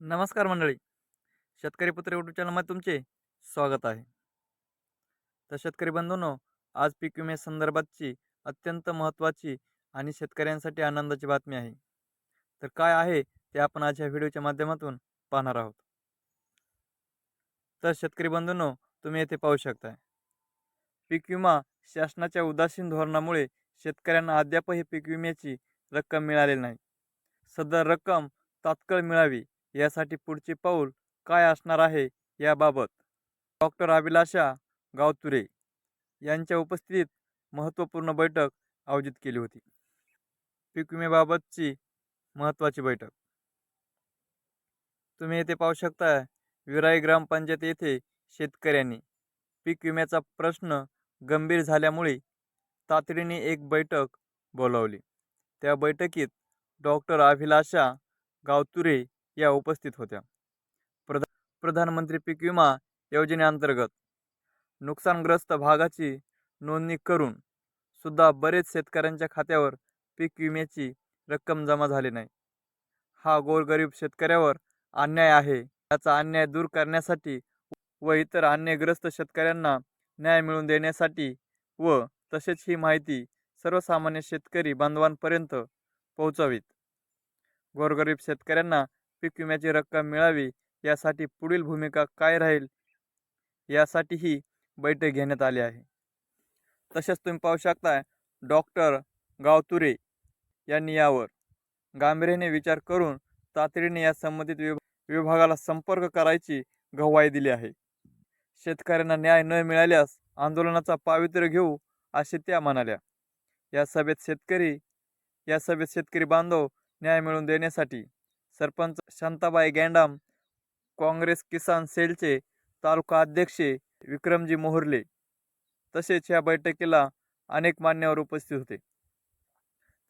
नमस्कार मंडळी. शेतकरी पुत्र यूट्यूब चॅनलमध्ये तुमचे स्वागत आहे. तर शेतकरी बंधूंनो आज पीक विमे संदर्भातची अत्यंत महत्त्वाची आणि शेतकऱ्यांसाठी आनंदाची बातमी आहे. तर काय आहे ते आपण आज ह्या व्हिडिओच्या माध्यमातून पाहणार आहोत. तर शेतकरी बंधूंनो तुम्ही येथे पाहू शकताय. पीक विमा शासनाच्या उदासीन धोरणामुळे शेतकऱ्यांना अद्यापही पीक विम्याची रक्कम मिळालेली नाही. सदर रक्कम तात्काळ मिळावी यासाठी पुढचे पाऊल काय असणार आहे याबाबत डॉक्टर अभिलाषा गावतुरे यांच्या उपस्थितीत महत्त्वपूर्ण बैठक आयोजित केली होती. पीक विम्याबाबतची महत्त्वाची बैठक. तुम्ही येथे पाहू शकता विराई ग्रामपंचायत येथे शेतकऱ्यांनी पीक विम्याचा प्रश्न गंभीर झाल्यामुळे तातडीने एक बैठक बोलावली. त्या बैठकीत डॉक्टर अभिलाषा गावतुरे या उपस्थित होत्या. प्रधा प्रधानमंत्री पीक विमा योजनेअंतर्गत नुकसानग्रस्त भागाची नोंदणी करून सुद्धा बरेच शेतकऱ्यांच्या खात्यावर पीक विम्याची रक्कम जमा झाली नाही. हा गोरगरीब शेतकऱ्यावर अन्याय आहे. याचा अन्याय दूर करण्यासाठी व इतर अन्यायग्रस्त शेतकऱ्यांना न्याय मिळवून देण्यासाठी व तसेच ही माहिती सर्वसामान्य शेतकरी बांधवांपर्यंत पोहोचावीत. गोरगरीब शेतकऱ्यांना पीक विम्याची रक्कम मिळावी यासाठी पुढील भूमिका काय राहील यासाठी ही बैठक घेण्यात आली आहे. तसेच तुम्ही पाहू शकता डॉक्टर गावतुरे यांनी यावर गांभीर्याने विचार करून तातडीने या संबंधित विभ विभागाला संपर्क करायची गवाही दिली आहे. शेतकऱ्यांना न्याय न मिळाल्यास आंदोलनाचा पावित्र्य घेऊ असे त्या म्हणाल्या. या सभेत शेतकरी या सभेत शेतकरी बांधव न्याय मिळवून देण्यासाठी सरपंच शांताबाई गँडाम काँग्रेस किसान सेलचे तालुका अध्यक्षे विक्रमजी मोहरले तसेच या बैठकीला अनेक मान्यवर उपस्थित होते.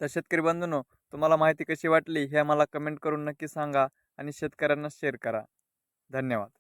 तर शेतकरी बंधूंनो तुम्हाला माहिती कशी वाटली हे मला कमेंट करून नक्की सांगा आणि शेतकऱ्यांना शेअर करा. धन्यवाद.